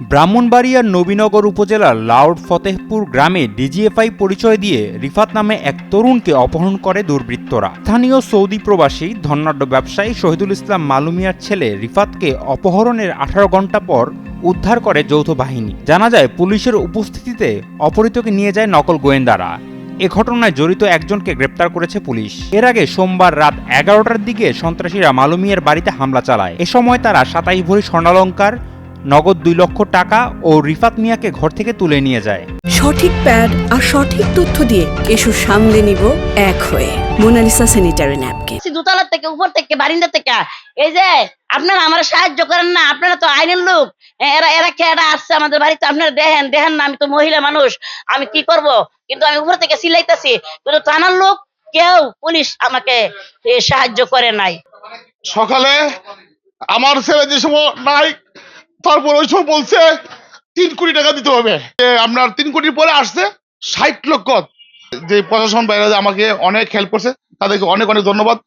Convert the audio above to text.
ব্রাহ্মণবাড়িয়ার নবীনগর উপজেলার লাউড ফতেহপুর গ্রামে ডিজিএফআই পরিচয় দিয়ে রিফাত নামে এক তরুণকে অপহরণ করে দুর্বৃত্তরা। স্থানীয় সৌদি প্রবাসী ধনাঢ্য ব্যবসায়ী শহীদুল ইসলাম মালুমিয়ার ছেলে রিফাতকে অপহরণের আঠারো ঘণ্টা পর উদ্ধার করে যৌথ বাহিনী। জানা যায়, পুলিশের উপস্থিতিতে অপহৃতকে নিয়ে যায় নকল গোয়েন্দারা। এ ঘটনায় জড়িত একজনকে গ্রেপ্তার করেছে পুলিশ। এর আগে সোমবার রাত এগারোটার দিকে সন্ত্রাসীরা মালুমিয়ার বাড়িতে হামলা চালায়। এ সময় তারা সাতাইশ ভরি স্বর্ণালঙ্কার নগদ দুই লক্ষ টাকা ও রিফাত মিয়াকে ঘর থেকে তুলে নিয়ে যায়। সঠিক প্যাড আর সঠিক তথ্য দিয়ে এসব সামলে নিব এক হয়ে। Monalisa sanitary napkin. আছি দোতলার থেকে উপর থেকে বারিন্দা থেকে। এই যে আপনারা আমার সাহায্য করেন না আপনারা তো আইনের লোক। এরা এরা খেয়াটা আসছে আমাদের বাড়িতে? আপনারা দেখেন দেখেন না আমি তো মহিলা মানুষ। আমি কি করব? কিন্তু আমি উপর থেকে সিলাইতেছি। কিন্তু থানার লোক কেউ পুলিশ আমাকে সাহায্য করে নাই। সকালে আমার ছেলে যে সময় নাই তারপর ওই সব বলছে, তিন কোটি টাকা দিতে হবে। আপনার তিন কোটির পরে আসছে ষাট লক্ষ। যে প্রশাসন বাইরে আমাকে অনেক হেল্প করছে, তাদেরকে অনেক অনেক ধন্যবাদ।